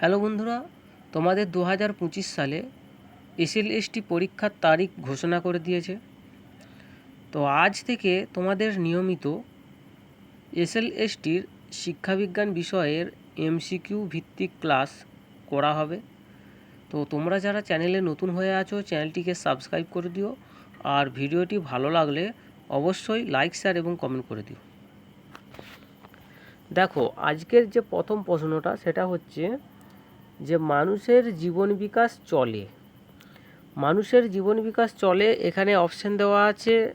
Hello বন্ধুরা, তোমাদের দু হাজার পঁচিশ সালে এসএলএসটি পরীক্ষার তারিখ ঘোষণা করে দিয়েছে। তো আজ থেকে তোমাদের নিয়মিত এসএলএসটির শিক্ষাবিজ্ঞান বিষয়ের এমসিকিউ ভিত্তিক ক্লাস করা হবে। তো তোমরা যারা চ্যানেলে নতুন হয়ে আছো, চ্যানেলটিকে সাবস্ক্রাইব করে দিও আর ভিডিওটি ভালো লাগলে অবশ্যই লাইক, শেয়ার এবং কমেন্ট করে দিও। দেখো, আজকের যে প্রথম প্রশ্নটা সেটা হচ্ছে যে মানুষের জীবন বিকাশ চলে। মানুষের জীবন বিকাশ চলে, এখানে অপশান দেওয়া আছে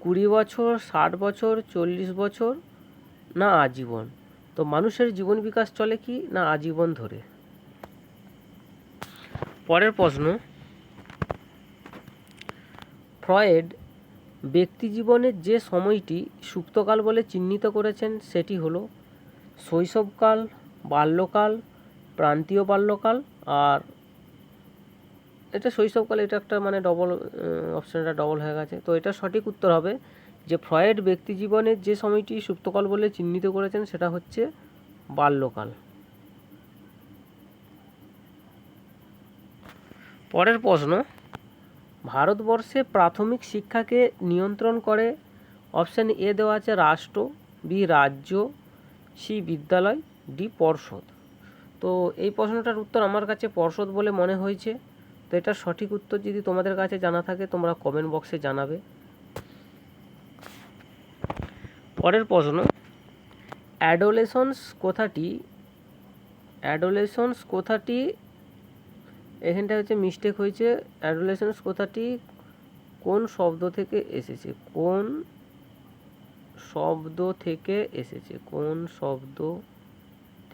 কুড়ি বছর, ষাট বছর, চল্লিশ বছর, না আজীবন। তো মানুষের জীবন বিকাশ চলে কি, না আজীবন ধরে? পরের প্রশ্ন, ফ্রয়েড ব্যক্তি জীবনের যে সময়টি সুপ্তকাল বলে চিহ্নিত করেছেন, সেটি হলো শৈশবকাল, বাল্যকাল প্রান্তীয় বাল্যকাল আর এটা শৈশবকাল এটা একটা মানে ডবল অপশানটা ডবল হয়ে গেছে। তো এটা সঠিক উত্তর হবে যে ফ্রয়েড ব্যক্তি জীবনের যে সময়টি সুপ্তকাল বলে চিহ্নিত করেছেন সেটা হচ্ছে বাল্যকাল। পরের প্রশ্ন, ভারতবর্ষে প্রাথমিক শিক্ষাকে নিয়ন্ত্রণ করে অপশান এ দেওয়া আছে রাষ্ট্র বি রাজ্য সি বিদ্যালয় ডি পর্ষদ। তো এই প্রশ্নটার উত্তর আমার কাছে পর্ষদ বলে মনে হয়েছে। তো এটার সঠিক উত্তর যদি তোমাদের কাছে জানা থাকে, তোমরা কমেন্ট বক্সে জানাবে। পরের প্রশ্ন অ্যাডোলেশনস কথাটি? অ্যাডোলেশনস কথাটি? এখানটা হচ্ছে মিস্টেক হয়েছে। অ্যাডোলেশনস কথাটি? কোন শব্দ থেকে এসেছে? কোন শব্দ থেকে এসেছে? কোন শব্দ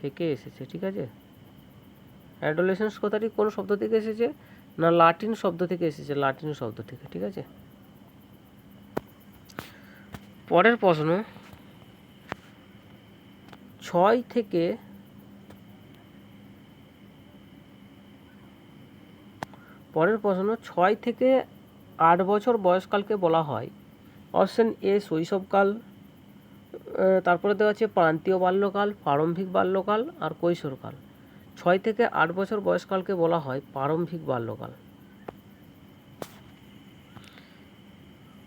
থেকে এসেছে, ঠিক আছে? অ্যাডোলেশনস কথাটি কোন শব্দ থেকে এসেছে? না লাটিন শব্দ থেকে এসেছে লাটিন শব্দ থেকে, ঠিক আছে? পরের প্রশ্ন, ছয় থেকে পরের প্রশ্ন, ছয় থেকে আট বছর বয়সকালকে বলা হয়। অপশন এ শৈশবকাল। তারপরে দেওয়া আছে প্রান্তীয় বাল্যকাল, প্রারম্ভিক বাল্যকাল আর কৈশোরকাল। ছয় থেকে আট বছর বয়সকালকে বলা হয় প্রারম্ভিক বাল্যকাল।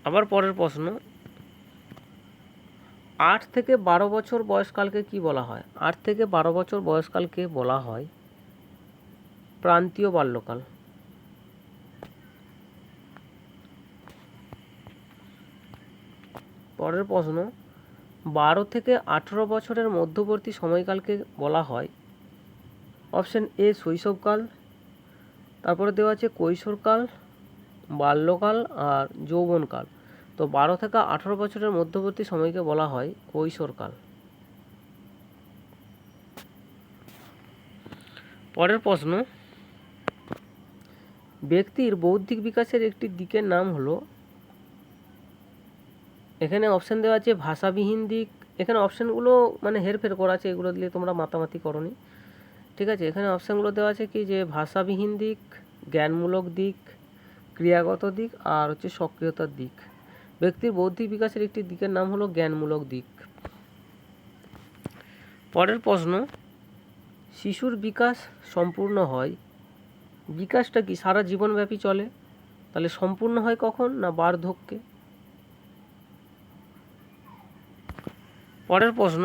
আবার পরের প্রশ্ন, আট থেকে বারো বছর বয়সকালকে কি বলা হয়? আট থেকে বারো বছর বয়সকালকে বলা হয় প্রান্তীয় বাল্যকাল। পরের প্রশ্ন বারো থেকে আঠেরো বছরের মধ্যবর্তী সময়কালকে বলা হয়। অপশান এ, শৈশবকাল। তারপরে দেওয়া আছে কৈশোরকাল, বাল্যকাল আর যৌবনকাল। তো বারো থেকে আঠেরো বছরের মধ্যবর্তী সময়কে বলা হয় কৈশোরকাল। পরের প্রশ্ন। ব্যক্তির বৌদ্ধিক বিকাশের একটি দিকের নাম হলো এখানে অপশান দেওয়া আছে ভাষাবিহীন দিক। এখানে অপশানগুলো মানে হেরফের করা আছে, এগুলো দিলে তোমরা মাতামাতি করনি। ঠিক আছে, এখানে অপশানগুলো দেওয়া আছে কি যে ভাষাবিহীন দিক, জ্ঞানমূলক দিক, ক্রিয়াগত দিক আর হচ্ছে সক্রিয়তার দিক। ব্যক্তির বৌদ্ধিক বিকাশের একটি দিকের নাম হলো জ্ঞানমূলক দিক। পরের প্রশ্ন, শিশুর বিকাশ সম্পূর্ণ হয়, বিকাশটা কি সারা জীবনব্যাপী চলে? তাহলে সম্পূর্ণ হয় কখন না বার্ধক্যে? পরের প্রশ্ন,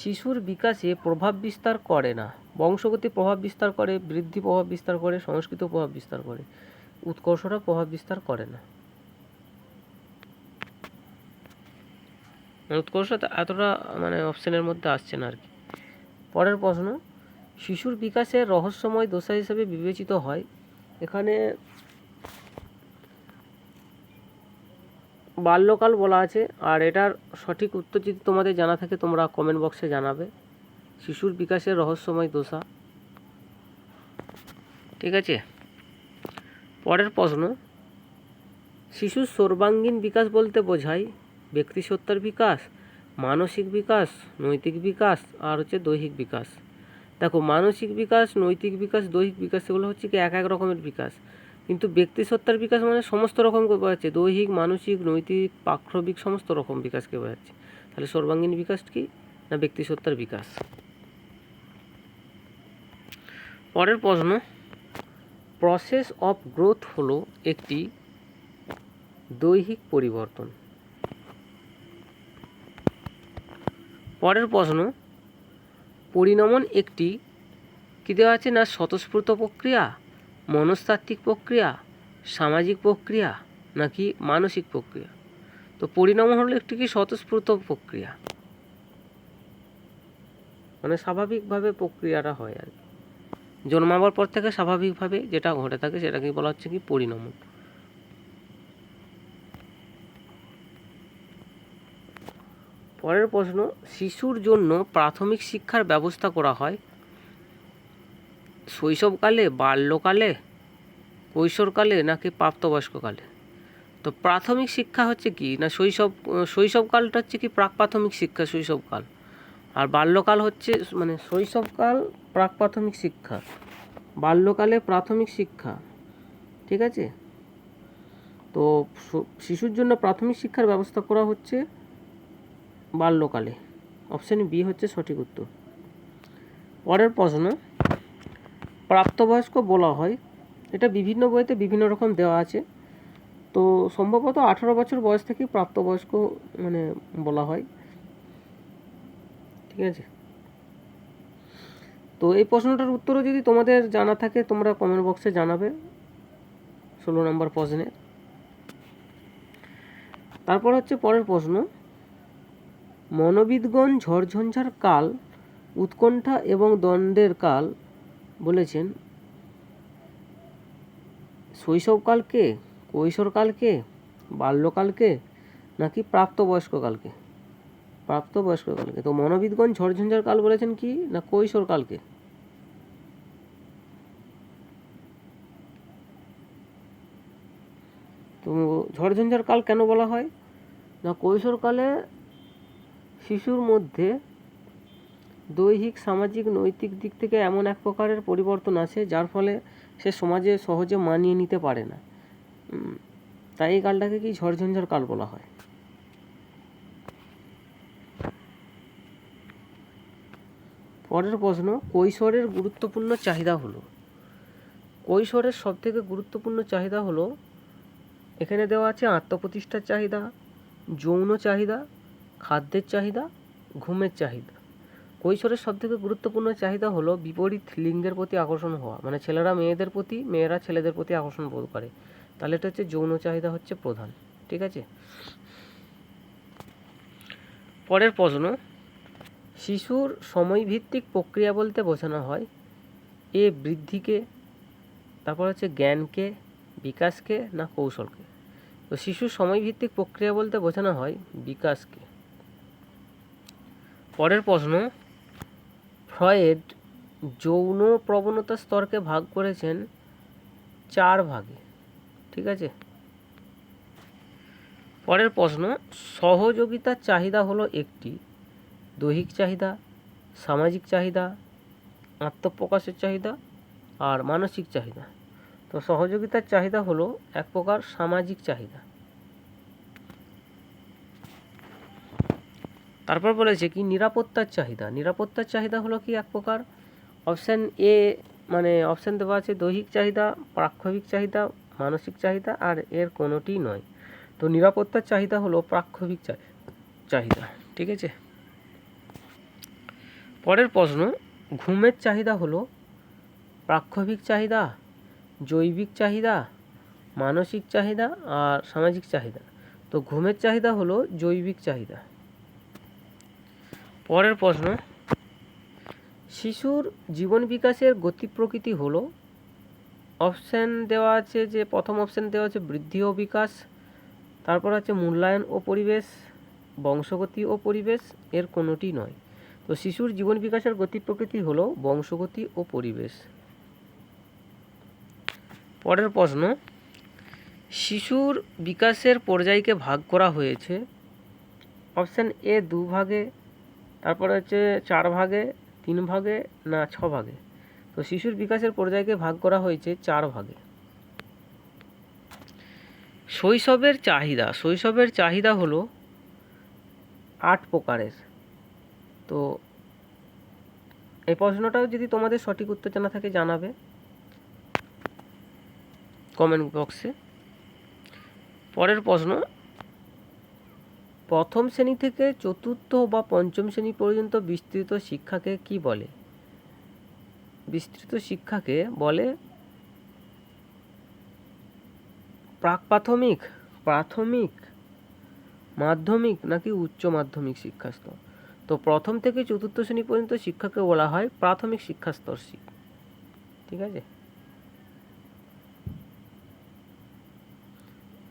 শিশুর বিকাশে প্রভাব বিস্তার করে না। বংশগতি প্রভাব বিস্তার করে, বৃদ্ধি প্রভাব বিস্তার করে সংস্কৃত প্রভাব বিস্তার করে। উৎকর্ষরা প্রভাব বিস্তার করে না। উৎকর্ষ এতটা মানে অপশানের মধ্যে আসছে না আর কি পরের প্রশ্ন, শিশুর বিকাশে রহস্যময় দশা হিসেবে বিবেচিত হয়। এখানে বাল্যকাল বলা আছে, আর এটার সঠিক উত্তর যদি তোমাদের জানা থাকে, তোমরা কমেন্ট বক্সে জানাবে। শিশুর বিকাশের রহস্যময় দশা ঠিক আছে? পরের প্রশ্ন। শিশুর সর্বাঙ্গীন বিকাশ বলতে বোঝায় ব্যক্তিসত্তার বিকাশ, মানসিক বিকাশ, নৈতিক বিকাশ, আর হচ্ছে দৈহিক বিকাশ। দেখো, মানসিক বিকাশ, নৈতিক বিকাশ, দৈহিক বিকাশ, এগুলো হচ্ছে কি এক এক রকমের বিকাশ। কিন্তু ব্যক্তিসত্তার বিকাশ মানে সমস্ত রকম বোঝাচ্ছে? দৈহিক, মানসিক, নৈতিক, পাক্ষবিক সমস্ত রকম বিকাশকে বোঝাচ্ছে? তাহলে সর্বাঙ্গীন বিকাশ কি না ব্যক্তিসত্তার বিকাশ? পরের প্রশ্ন প্রসেস অফ গ্রোথ হলো একটি দৈহিক পরিবর্তন। পরের প্রশ্ন, পরিণমন একটি কী দেওয়া আছে না স্বতঃস্ফূর্ত প্রক্রিয়া? মনস্তাত্ত্বিক প্রক্রিয়া, সামাজিক প্রক্রিয়া নাকি মানসিক প্রক্রিয়া? তো পরিণাম হলো একটি কি স্বতঃস্ফূর্ত প্রক্রিয়া? মানে স্বাভাবিকভাবে প্রক্রিয়াটা হয় আর কি। জন্মাবার পর থেকে স্বাভাবিকভাবে যেটা ঘটে থাকে সেটাকে বলা হচ্ছে কি পরিণমন পরের প্রশ্ন, শিশুর জন্য প্রাথমিক শিক্ষার ব্যবস্থা করা হয় শৈশবকালে, বাল্যকালে, কৈশোরকালে নাকি প্রাপ্তবয়স্ককালে? তো প্রাথমিক শিক্ষা হচ্ছে কি, না শৈশব, শৈশবকালটা হচ্ছে কি প্রাক প্রাথমিক শিক্ষা শৈশবকাল? আর বাল্যকাল হচ্ছে মানে শৈশবকাল প্রাক প্রাথমিক শিক্ষা। বাল্যকালে প্রাথমিক শিক্ষা, ঠিক আছে? তো শিশুর জন্য প্রাথমিক শিক্ষার ব্যবস্থা করা হচ্ছে বাল্যকালে। অপশান বি হচ্ছে সঠিক উত্তর। পরের প্রশ্ন প্রাপ্তবয়স্ক বলা হয়। এটা বিভিন্ন বইতে বিভিন্ন রকম দেওয়া আছে। তো সম্ভবত আঠারো বছর বয়স থেকেই প্রাপ্তবয়স্ক মানে বলা হয়। ঠিক আছে? তো এই প্রশ্নটার উত্তরও যদি তোমাদের জানা থাকে, তোমরা কমেন্ট বক্সে জানাবে। ষোলো নম্বর প্রশ্নে। তারপর হচ্ছে পরের প্রশ্ন। মনোবিদগণ ঝড়ঝঞ্ঝার কাল, উৎকণ্ঠা এবং দ্বন্দ্বের কাল বলেছেন, শৈশবকালকে, কৈশোরকালকে, বাল্যকালকে, নাকি প্রাপ্তবয়স্ককালকে? প্রাপ্তবয়স্ককালকে। তো মনোবিদগণ ঝড়ঝঞ্ঝার কাল বলেছেন কি, না কৈশোরকালকে? তো ঝড়ঝঞ্ঝার কাল কেন বলা হয়? না কৈশোরকালে শিশুর মধ্যে দৈহিক, সামাজিক, নৈতিক দিক থেকে এমন এক প্রকারের পরিবর্তন আছে যার ফলে সে সমাজে সহজে মানিয়ে নিতে পারে না। তাই এই কালটাকে কি ঝড়ঝঞ্ঝার কাল বলা হয়? পরের প্রশ্ন, কৈশোরের গুরুত্বপূর্ণ চাহিদা হলো। কৈশোরের সবথেকে গুরুত্বপূর্ণ চাহিদা হলো, এখানে দেওয়া আছে আত্মপ্রতিষ্ঠার চাহিদা, যৌন চাহিদা, খাদ্যের চাহিদা, ঘুমের চাহিদা। কৈশোরের সবথেকে গুরুত্বপূর্ণ চাহিদা হলো বিপরীত লিঙ্গের প্রতি আকর্ষণ হওয়া। মানে ছেলেরা মেয়েদের প্রতি, মেয়েরা ছেলেদের প্রতি আকর্ষণ বোধ করে। তাহলে এটা হচ্ছে যৌন চাহিদা হচ্ছে প্রধান, ঠিক আছে? পরের প্রশ্ন, শিশুর সময়ভিত্তিক প্রক্রিয়া বলতে বোঝানো হয় এ বৃদ্ধিকে, তারপর হচ্ছে জ্ঞানকে, বিকাশকে না কৌশলকে? তো শিশুর সময়ভিত্তিক প্রক্রিয়া বলতে বোঝানো হয় বিকাশকে। পরের প্রশ্ন ফ্রয়েড যৌন প্রবণতা স্তরকে ভাগ করেছেন চার ভাগে, ঠিক আছে? পরের প্রশ্ন, সহযোগিতার চাহিদা হলো একটি, দৈহিক চাহিদা, সামাজিক চাহিদা, আত্মপ্রকাশের চাহিদা আর মানসিক চাহিদা। তো সহযোগিতার চাহিদা হলো এক প্রকার সামাজিক চাহিদা। তারপর বলেছে কি, নিরাপত্তার চাহিদা। নিরাপত্তার চাহিদা হলো কি এক প্রকার? অপশান এ মানে অপশান দেওয়া আছে দৈহিক চাহিদা, প্রাক্ষবিক চাহিদা, মানসিক চাহিদা আর এর কোনোটি নয়। তো নিরাপত্তার চাহিদা হলো প্রাক্ষবিক চাহিদা, ঠিক আছে? পরের প্রশ্ন, ঘুমের চাহিদা হলো প্রাক্ষবিক চাহিদা, জৈবিক চাহিদা, মানসিক চাহিদা আর সামাজিক চাহিদা। তো ঘুমের চাহিদা হলো জৈবিক চাহিদা। পরের প্রশ্ন, শিশুর জীবন বিকাশের গতি প্রকৃতি হলো। অপশান দেওয়া আছে যে, প্রথম অপশান দেওয়া আছে বৃদ্ধি ও বিকাশ, তারপর আছে মূল্যায়ন ও পরিবেশ, বংশগতি ও পরিবেশ, এর কোনোটি নয়। তো শিশুর জীবন বিকাশের গতি প্রকৃতি হলো বংশগতি ও পরিবেশ। পরের প্রশ্ন, শিশুর বিকাশের পর্যায়কে ভাগ করা হয়েছে। অপশান এ দু ভাগে তারপর হচ্ছে চার ভাগে, তিন ভাগে না ছ ভাগে। তো শিশুর বিকাশের পর্যায়কে ভাগ করা হয়েছে চার ভাগে। শৈশবের চাহিদা শৈশবের চাহিদা হলো আট প্রকারের। তো এই প্রশ্নটাও যদি তোমাদের সঠিক উত্তর জানা থাকে জানাবে কমেন্ট বক্সে। পরের প্রশ্ন প্রথম শ্রেণি থেকে চতুর্থ বা পঞ্চম শ্রেণি পর্যন্ত বিস্তৃত শিক্ষাকে কি বলে? বিস্তৃত শিক্ষাকে বলে প্রাক প্রাথমিক প্রাথমিক মাধ্যমিক নাকি উচ্চ মাধ্যমিক শিক্ষাস্তর। তো প্রথম থেকে চতুর্থ শ্রেণি পর্যন্ত শিক্ষাকে বলা হয় প্রাথমিক শিক্ষাস্তর শিক ঠিক আছে?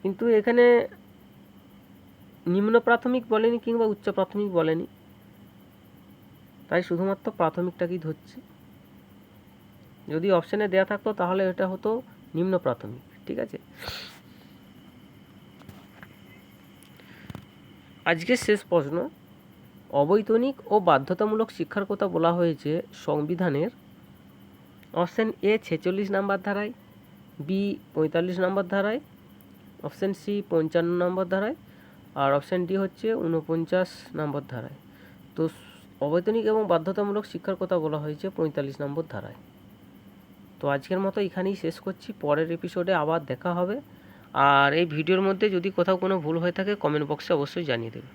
কিন্তু এখানে নিম্ন প্রাথমিক বলেনি কিংবা উচ্চ প্রাথমিক বলেনি। তাই শুধুমাত্র প্রাথমিকটাকেই ধরছে? যদি অপশানে দেয়া থাকতো তাহলে এটা হতো নিম্ন প্রাথমিক, ঠিক আছে? আজকের শেষ প্রশ্ন, অবৈতনিক ও বাধ্যতামূলক শিক্ষার কথা বলা হয়েছে সংবিধানের অপশান এ ছেচল্লিশ নাম্বার ধারায় বি পঁয়তাল্লিশ নম্বর ধারায় অপশান সি পঞ্চান্ন নম্বর ধারায় আর অপশান ডি হচ্ছে উনপঞ্চাশ নম্বর ধারায়। তো অবৈতনিক এবং বাধ্যতামূলক শিক্ষার কথা বলা হয়েছে পঁয়তাল্লিশ নম্বর ধারায়। তো আজকের মতো এখানেই শেষ করছি। পরের এপিসোডে আবার দেখা হবে। আর এই ভিডিওর মধ্যে যদি কোথাও কোনো ভুল হয়ে থাকে কমেন্ট বক্সে অবশ্যই জানিয়ে দেবে।